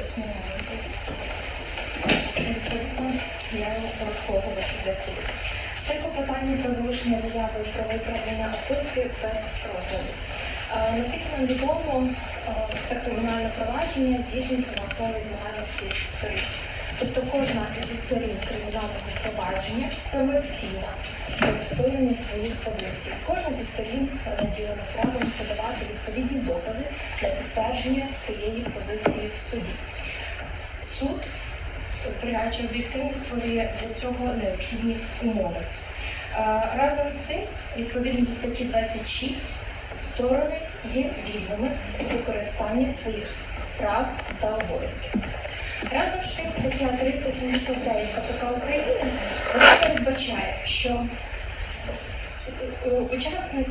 вигляді. Відповідно, я. Це клопотання про залишення заяви про виправлення описки без розгляду. Е, Наскільки нам відомо, е, це кримінальне провадження здійснюється на основі змагальності з. Тобто кожна зі сторін кримінального провадження самостійно відстоює своїх позицій. Кожна зі сторін наділена правом подавати відповідні докази для підтвердження своєї позиції в суді. Суд, зберігаючи об'єктивність, створює для цього необхідні умови. Е, Разом з цим, відповідно до статті 26, сторони є вільними у використанні своїх прав та обов'язків. Разом з цим стаття 379 КПК України передбачає, що учасник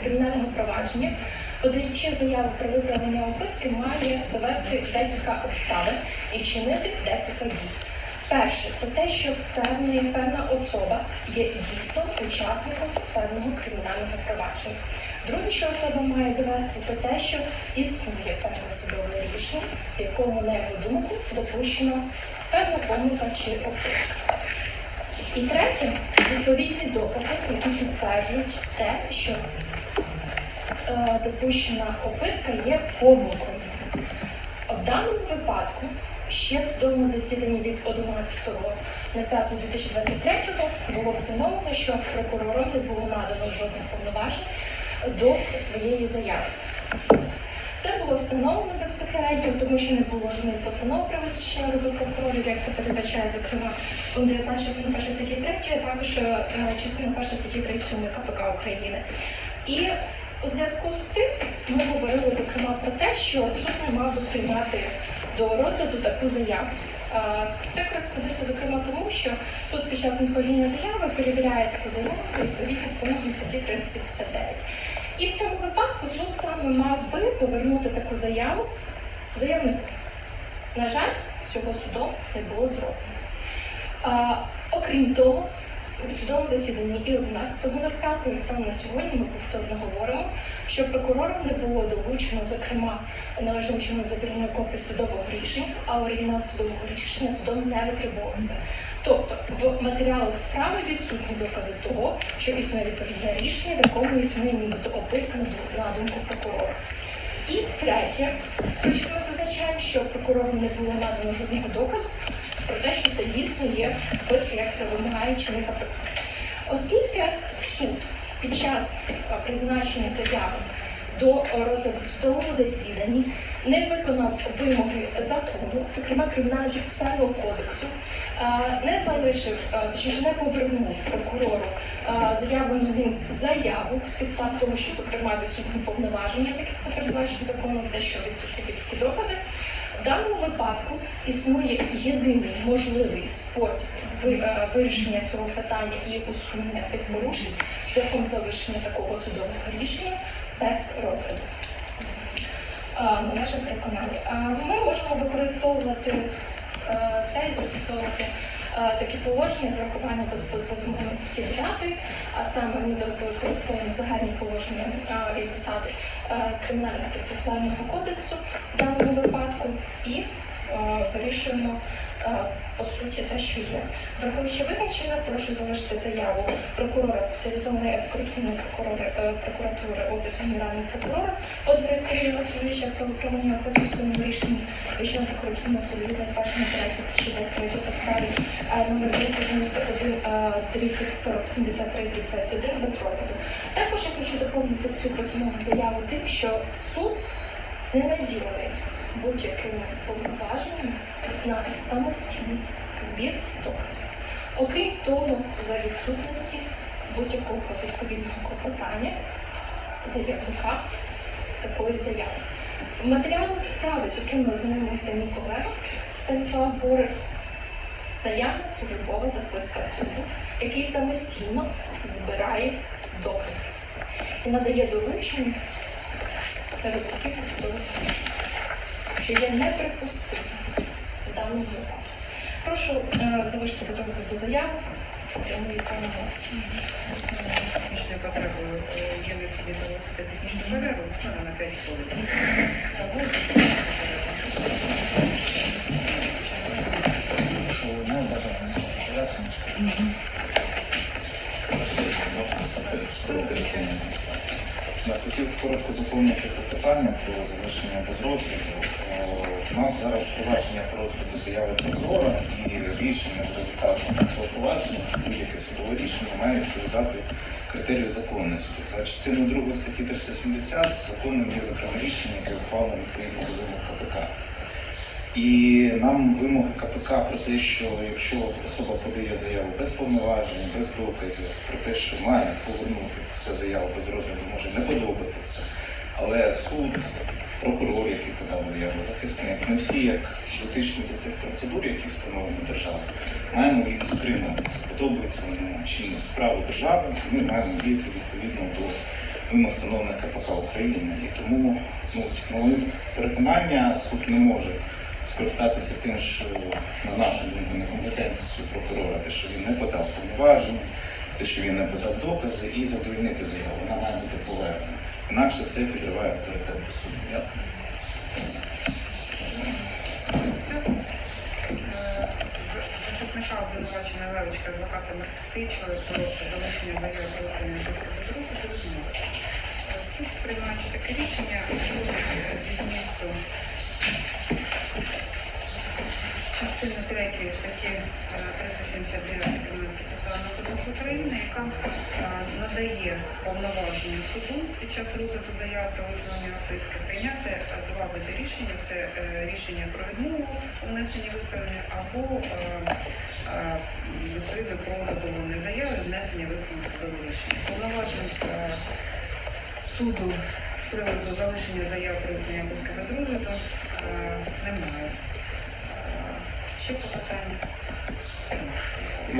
кримінального провадження, подаючи заяву про виправлення описки, має довести декілька обставин і вчинити декілька дій. Перше, це те, що певна, певна особа є дійсно учасником певного кримінального провадження. Друге, що особа має довести, це те, що існує певне судове рішення, в якому, на його думку, допущено певна помилка чи описка. І третє, відповідні докази, які підтверджують те, що е, допущена описка є помилкою. В даному випадку ще в судовому засіданні від 11.05.2023 було встановлено, що прокурором не було надано жодних повноважень до своєї заяви. Це було встановлено безпосередньо, тому що не було жодної постанови про визначення роботи прокурорів, як це передбачає, зокрема, пункт 19 частини 1 статті 3, а також е, частина 1 статті 37 КПК України. І у зв'язку з цим ми говорили зокрема про те, що суд не мав би приймати до розгляду таку заяву. Це кореспондується зокрема тому, що суд під час надходження заяви перевіряє таку заяву відповідність вимогам статті 379. І в цьому випадку суд саме мав би повернути таку заяву заявнику. На жаль, цього судом не було зроблено. Окрім того, в судовому засіданні і 11.05 і станом на сьогодні ми повторно говоримо, що прокурором не було долучено, зокрема, належним чином завіреної копії судового рішення, а оригінал судового рішення судом не витребувався. Тобто в матеріалах справи відсутні докази того, що існує відповідне рішення, в якому існує нібито описка на думку прокурора. І третє, про що ми зазначаємо, що прокурору не було надано жодного доказу про те, що це дійсно є описка, як це вимагає чинник КПК. Оскільки суд під час призначення заяви до розгляду в судовому засіданні не виконав вимоги закону, зокрема кримінального процесуального кодексу, не залишив, а, точніше не повернув прокурору заявлену ним заяву з підстав того, що зокрема відсутні повноваження, як це передбачено законом, те, що відсутні будь-які докази. В даному випадку існує єдиний можливий спосіб е, вирішення цього питання і усунення цих порушень шляхом залишення такого судового рішення без розгляду. Е, На наше переконання. Е, Ми можемо використовувати це і застосовувати такі положення з врахуванням без- безумовної статті 9, а саме ми використовуємо загальні положення е, і засади е, кримінального процесуального кодексу в даному випадку і е, вирішуємо е, по суті те, що є. Враховуючи визначення, прошу залишити заяву прокурора спеціалізованої антикорупційної е, прокуратури офісу генерального прокурора Олега Сергія Васильовича про управління судовому рішенні Вищого антикорупційного суду від 1 2023 по справі е, номер 291 дріб 4073 дріб 21 без розгляду. Також я хочу доповнити цю письмову заяву тим, що суд не наділений будь-якими повноваженнями на самостійний збір доказів. Окрім того, за відсутності будь-якого відповідного клопотання заявника такої заяви. В матеріалах справи, з якими ознайомився мій колега Станіслав Борис, наявна службова записка суду, який самостійно збирає докази і надає доручення на викликів судових рішень, що є неприпустимим. Даному випадку. Прошу е, залишити без розгляду заяву. Технічної потреби є необхідність оголосити технічну перерву. Ну, на 5 хвилин. Я хотів коротко доповнити це питання про завершення без. Е, У нас зараз провадження про розгляду заяви прокурора і рішення з результатом цього провадження, будь-яке судове рішення має відповідати критерію законності. За частиною 2 статті 370 законом є зокрема рішення, яке ухвалено відповідно до КПК. І нам вимоги КПК про те, що якщо особа подає заяву без повноважень, без доказів, про те, що має повернути цю заяву без розгляду, може не подобатися. Але суд, прокурор, який подав заяву, захисник, ми всі, як дотичні до цих процедур, які встановлені державою, маємо їх дотримуватися. Подобається нам чи не справу держави, ми маємо діяти відповідно до вимог встановлених КПК України. І тому, ну, моє переконання, суд не може скористатися тим, що на нашу думку некомпетенцію прокурора, те, що він не подав повноваження, те, що він не подав докази, і задовольнити заяву. Вона має бути повернена. Інакше це підриває авторитет до суду. Все. Е, Захисника обвинувачення Левичка адвоката Марксичова про залишення заяви про отримання дискрету розгляду. Е, Суд, приймаючи таке рішення, е, зі змісту частини 3 статті е, 379 Кримінального процесуального кодексу України, яка е, надає повноваження суду під час розгляду заяви про виконання описки прийняти е, два види рішення: це е, рішення про відмову у внесенні виправлення або е, е, відповідно про задоволення заяви внесення виправлення судового рішення. Повноважень е, суду з приводу залишення заяв про виконання без розгляду е, немає. Ще питання?